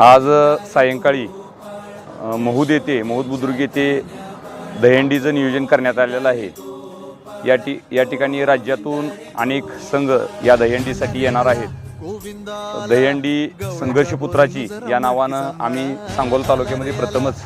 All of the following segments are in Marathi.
आज सायंकाळी महूद येथे महूद बुद्रुक येथे दहीहंडीचं नियोजन करण्यात आलेलं आहे. या ठि या ठिकाणी राज्यातून अनेक संघ या दहीहंडीसाठी येणार आहेत. दहीहंडी संघर्षपुत्राची या नावानं आम्ही सांगोल तालुक्यामध्ये प्रथमच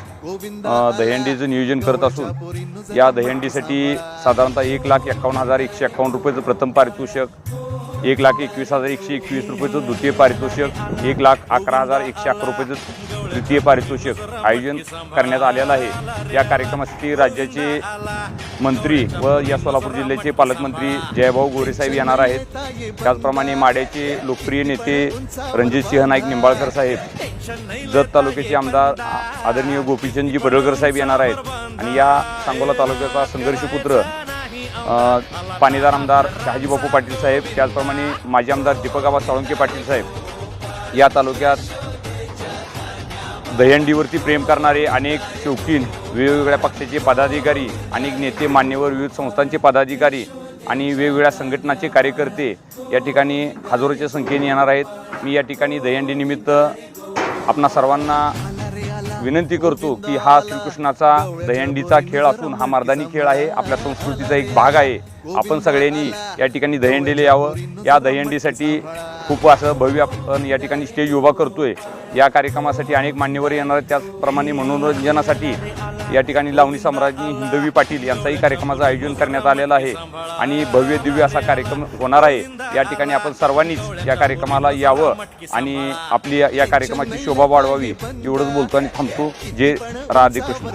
दहंडीचं नियोजन करत असून या दहीहंडीसाठी साधारणतः एक लाख एक्कावन्न हजार एकशे एक्कावन्न रुपयाचं प्रथम पारितोषिक एक लाख एकवीस हजार एकशे एकवीस रुपयेचं द्वितीय पारितोषिक एक लाख अकरा हजार एकशे अकरा रुपयेचं तृतीय पारितोषिक आयोजन करण्यात आलेलं आहे. या कार्यक्रमासाठी राज्याचे मंत्री व या सोलापूर जिल्ह्याचे पालकमंत्री जयभाऊ गोरेसाहेब येणार आहेत. त्याचप्रमाणे माड्याचे लोकप्रिय नेते रणजितसिंह नाईक निंबाळकर साहेब जत तालुक्याचे आमदार आदरणीय गोपीचंदजी पडळकर साहेब येणार आहेत. आणि या सांगोला तालुक्याचा संघर्षपुत्र पाणीदार आमदार शहाजीबापू पाटील साहेब त्याचप्रमाणे माजी आमदार दीपकाबा साळुंके पाटील साहेब. या तालुक्यात दहीहंडीवरती प्रेम करणारे अनेक शौकीन वेगवेगळ्या पक्षाचे पदाधिकारी अनेक नेते मान्यवर विविध संस्थांचे पदाधिकारी आणि वेगवेगळ्या संघटनाचे कार्यकर्ते या ठिकाणी हजारोच्या संख्येने येणार आहेत. मी या ठिकाणी दहंडीनिमित्त आपणा सर्वांना विनंती करतो की हा श्रीकृष्णाचा दहीहंडीचा खेळ असून हा मर्दानी खेळ आहे आपल्या संस्कृतीचा एक भाग आहे. आपण सगळ्यांनी या ठिकाणी दहीहंडीला यावं. या दहीहंडीसाठी खूप असं भव्य आपण या ठिकाणी स्टेज उभा करतोय. या कार्यक्रमासाठी अनेक मान्यवर येणार आहेत. त्याचप्रमाणे मनोरंजनासाठी या ठिकाणी लावणी सम्राज्ञी हिंदवी पाटील यांचाही कार्यक्रमाचं आयोजन करण्यात आलेलं आहे. आणि भव्य दिव्य असा कार्यक्रम होणार आहे. या ठिकाणी आपण सर्वांनीच या कार्यक्रमाला यावं आणि आपली या कार्यक्रमाची शोभा वाढवावी एवढंच बोलतो आणि थांबतो. जे राधेकृष्ण.